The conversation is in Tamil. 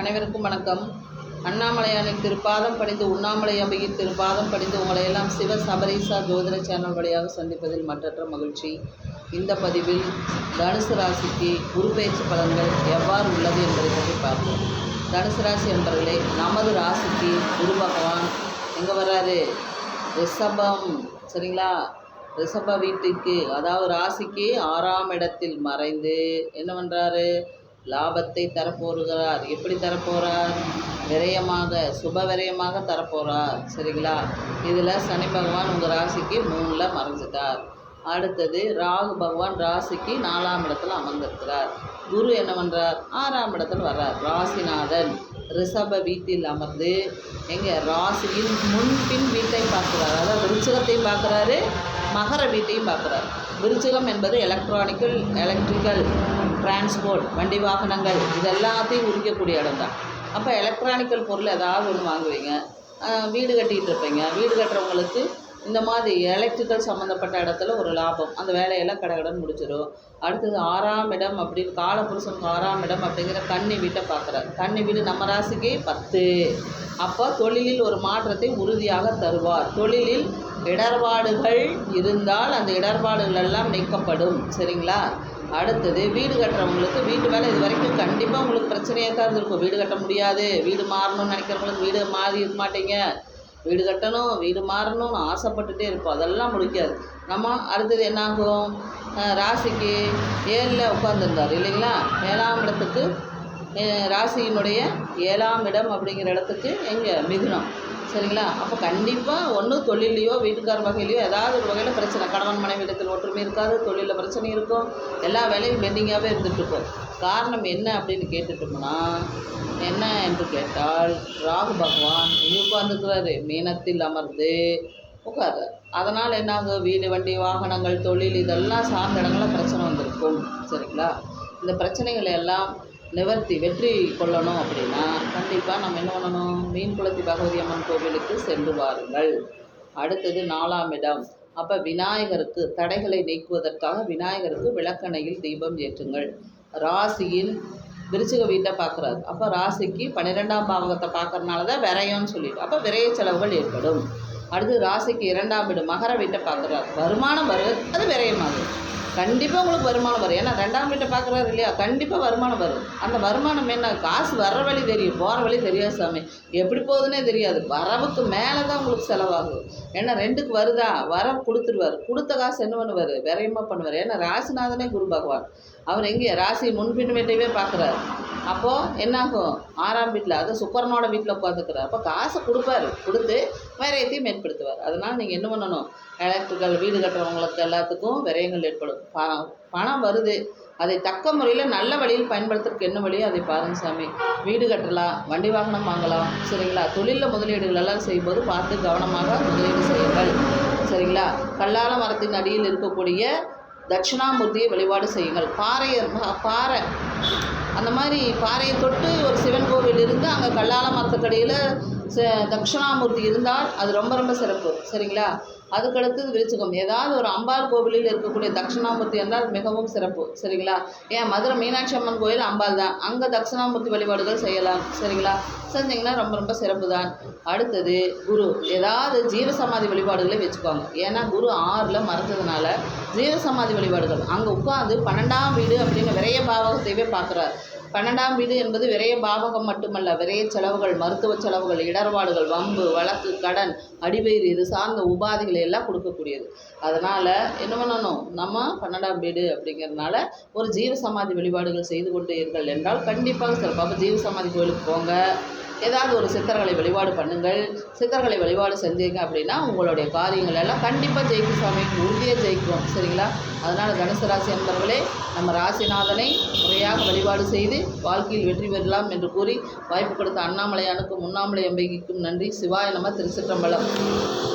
அனைவருக்கும் வணக்கம். அண்ணாமலையானின் திருப்பாதம் படிந்து உண்ணாமலை அம்பையின் திருப்பாதம் படிந்து உங்களை எல்லாம் சிவ சபரீசா ஜோதிட சேனல் வழியாக சந்திப்பதில் மற்றற்ற மகிழ்ச்சி. இந்த பதிவில் தனுசு ராசிக்கு குருபெயர்ச்சி பலன்கள் எவ்வாறு உள்ளது என்பதை பற்றி பார்ப்போம். தனுசு ராசி என்பவர்களே நமது ராசிக்கு குரு பகவான் எங்கே வர்றாரு? ரிஷபம். சரிங்களா? ரிஷப வீட்டுக்கு அதாவது ராசிக்கு ஆறாம் இடத்தில் மறைந்து என்ன பண்ணுறாரு லாபத்தை தரப்போகிறார். எப்படி தரப்போகிறார்? விரயமாக சுப விரயமாக தரப்போகிறார். சரிங்களா? இதில் சனி பகவான் உங்கள் ராசிக்கு மூணில் மறைஞ்சிட்டார். அடுத்தது ராகு பகவான் ராசிக்கு நாலாம் இடத்துல அமர்ந்திருக்கிறார். குரு என்ன பண்ணுறார் ஆறாம் இடத்துல வர்றார். ராசிநாதன். ரிஷப வீட்டில் அமர்ந்து எங்கே ராசியின் முன்பின் வீட்டை பார்க்குறாரு. அதாவது விருச்சிகத்தையும் பார்க்குறாரு மகர வீட்டையும் பார்க்குறாரு. விருச்சிகம் என்பது எலக்ட்ரானிக்கல் எலக்ட்ரிக்கல் டிரான்ஸ்போர்ட் வண்டி வாகனங்கள் இது எல்லாத்தையும் உரிக்கக்கூடிய இடம் தான் அப்போ எலக்ட்ரானிக்கல் பொருள் ஏதாவது ஒன்று வாங்குவீங்க. வீடு கட்டிகிட்டு இருப்பீங்க. வீடு கட்டுறவங்களுக்கு இந்த மாதிரி எலக்ட்ரிக்கல் சம்மந்தப்பட்ட இடத்துல ஒரு லாபம். அந்த வேலையெல்லாம் கடகடன் முடிச்சிடும் அடுத்தது ஆறாம் இடம் அப்படின்னு காலபுருஷனுக்கு ஆறாம் இடம் அப்படிங்கிற கன்னி வீட்டை பார்க்குறாரு. கன்னி வீடு நம்ம ராசிக்கு பத்து. அப்போ தொழிலில் ஒரு மாற்றத்தை உறுதியாக தருவார். தொழிலில் இடர்பாடுகள் இருந்தால் அந்த இடர்பாடுகள் எல்லாம் நீக்கப்படும். சரிங்களா? அடுத்தது வீடு கட்டுறவங்களுக்கு வீட்டு வேலை இது வரைக்கும் கண்டிப்பாக உங்களுக்கு பிரச்சனையாக தான் இருந்திருக்கும். வீடு கட்ட முடியாது. வீடு மாறணும்னு நினைக்கிறவங்களுக்கு வீடு மாறி இருக்க மாட்டீங்க. வீடு கட்டணும் வீடு மாறணும்னு ஆசைப்பட்டுட்டே இருப்போம். அதெல்லாம் முடிக்காது. நம்ம அடுத்தது என்னாகும்? ராசிக்கு ஏழில் உட்காந்துருந்தார் இல்லைங்களா? ஏழாம் இடத்துக்கு ராசியினுடைய ஏழாம் இடம் அப்படிங்கிற இடத்துக்கு எங்கே? மிதுனம். சரிங்களா? அப்போ கண்டிப்பாக ஒன்று தொழிலையோ வீட்டுக்கார வகையிலையோ ஏதாவது ஒரு வகையில் பிரச்சனை. கணவன் மனைவி இடத்தில் ஒற்றுமை இருக்காது தொழிலில் பிரச்சனை இருக்கும். எல்லா வேலையும் பெண்டிங்காகவே இருந்துகிட்ருக்கும் காரணம் என்ன அப்படின்னு கேட்டுட்டோம்னா என்ன என்று கேட்டால் ராகு பகவான் இங்கே உட்காந்துக்கிறாரு மீனத்தில் அமர்ந்து உட்காரு அதனால் என்னாகும் வீடு வண்டி வாகனங்கள் தொழில் இதெல்லாம் சார்ந்த இடங்களில் பிரச்சனை வந்திருக்கும். சரிங்களா? இந்த பிரச்சனைகளை எல்லாம் நிவர்த்தி வெற்றி கொள்ளணும் அப்படின்னா கண்டிப்பாக நம்ம என்ன பண்ணணும்? மீன் குளத்தி பகவதி அம்மன் கோவிலுக்கு சென்று வாருங்கள். அடுத்தது நாலாம் இடம். அப்போ விநாயகருக்கு தடைகளை நீக்குவதற்காக விநாயகருக்கு விளக்கணையில் தீபம் ஏற்றுங்கள். ராசியின் விருச்சிக வீட்டை பார்க்குறாரு. அப்போ ராசிக்கு பன்னிரெண்டாம் பாவகத்தை பார்க்கறனால தான் விரயம்னு சொல்லிட்டு அப்போ விரைய செலவுகள் ஏற்படும். அடுத்து ராசிக்கு இரண்டாம் வீடு மகர வீட்டை பார்க்குறாரு. வருமானம் வரும் அது விரயமாகும். கண்டிப்பாக உங்களுக்கு வருமானம் வரும். ஏன்னா ரெண்டாம் வீட்டை பார்க்குறாரு இல்லையா? கண்டிப்பாக வருமானம் வரும். அந்த வருமானம் என்ன? காசு வர்ற வழி தெரியும். போகிற வழி தெரியாது சாமி. எப்படி போகுதுன்னே தெரியாது. வரவுக்கு மேலே தான் உங்களுக்கு செலவாகும். ஏன்னா ரெண்டுக்கு வருதா? வர கொடுத்துருவார். கொடுத்த காசு என்ன பண்ணுவார்? விரயமாக பண்ணுவார். ஏன்னா ராசிநாதனே குரு பகவான். அவர் எங்கே? ராசி முன்பின் வீட்டையவே பார்க்குறாரு. அப்போது என்னாகும்? ஆறாம் வீட்டில் அது சுக்கரனோட வீட்டில் உட்காந்துக்கிறார் அப்போ காசை கொடுப்பாரு. கொடுத்து வேற விரயத்தையும் மேற்படுத்துவார் அதனால் நீங்கள் என்ன பண்ணணும்? எலக்ட்ரிக்கல் வீடு கட்டுறவங்களுக்கு எல்லாத்துக்கும் விரயங்கள் ஏற்படும். பணம் பணம் வருது. அதை தக்க முறையில் நல்ல வழியில் பயன்படுத்துறதுக்கு என்ன வழியோ அதை பாருங்க சாமி. வீடு கட்டலாம் வண்டி வாகனம் வாங்கலாம் சரிங்களா? தொழிலில் முதலீடுகள் எல்லாம் செய்யும்போது பார்த்து கவனமாக முதலீடு செய்யுங்கள். சரிங்களா? கல்லால மரத்தின் அடியில் இருக்கக்கூடிய தட்சிணாமூர்த்தியை வழிபாடு செய்யுங்கள். பாறையை பாறை. அந்த மாதிரி பாறையை தொட்டு ஒரு சிவன் கோவில் இருந்து அங்கே கல்லால மரத்துக்கடியில் தட்சிணாமூர்த்தி இருந்தால் அது ரொம்ப ரொம்ப சிறப்பு. சரிங்களா? அதுக்கடுத்தது விருச்சிகம். ஏதாவது ஒரு அம்பாள் கோவிலில் இருக்கக்கூடிய தட்சிணாமூர்த்தி என்றால் மிகவும் சிறப்பு. சரிங்களா? ஏன் மதுரை மீனாட்சி அம்மன் கோயில் அம்பாள் தான். அங்கே தட்சிணாமூர்த்தி வழிபாடுகள் செய்யலாம். சரிங்களா? செஞ்சிங்கன்னா ரொம்ப ரொம்ப சிறப்பு தான். அடுத்தது குரு. ஏதாவது ஜீவசமாதி வழிபாடுகளை வச்சுக்கோங்க. ஏன்னா குரு ஆறில் மறைஞ்சதுனால ஜீவசமாதி வழிபாடுகள். அங்கே உட்காந்து பன்னெண்டாம் வீடு அப்படின்னு விரைய பாவகத்தையவே பார்க்குறாரு. பன்னெண்டாம் வீடு என்பது விரைய பாவகம் மட்டுமல்ல விரைய செலவுகள் மருத்துவ செலவுகள் இடர்பாடுகள் வம்பு வழக்கு கடன் அடிவயிறு இது சார்ந்த உபாதைகளை எல்லாம் கொடுக்கக்கூடியது. அதனால் என்ன பண்ணணும்? நம்ம பன்னெண்டாம் வீடு அப்படிங்கிறதுனால ஒரு ஜீவ சமாதி வழிபாடுகள் செய்து கொண்டீர்கள் என்றால் கண்டிப்பாக சிறப்பாக ஜீவ சமாதி கோயிலுக்கு போங்க. ஏதாவது ஒரு சித்தர்களை வழிபாடு பண்ணுங்கள். சித்தர்களை வழிபாடு செஞ்சீங்க அப்படின்னா உங்களுடைய காரியங்கள் எல்லாம் கண்டிப்பாக ஜெயிக்கும் சுவாமி உறுதியாக ஜெயிக்கும். சரிங்களா? அதனால் தனுசு ராசி என்பவர்களே நம்ம ராசிநாதனை முறையாக வழிபாடு செய்து வாழ்க்கையில் வெற்றி பெறலாம் என்று கூறி வாய்ப்பு கொடுத்த அண்ணாமலையானுக்கும் உண்ணாமலை அம்பிகைக்கும் நன்றி. சிவாய நம்ம திருச்சிற்றம்பலம்.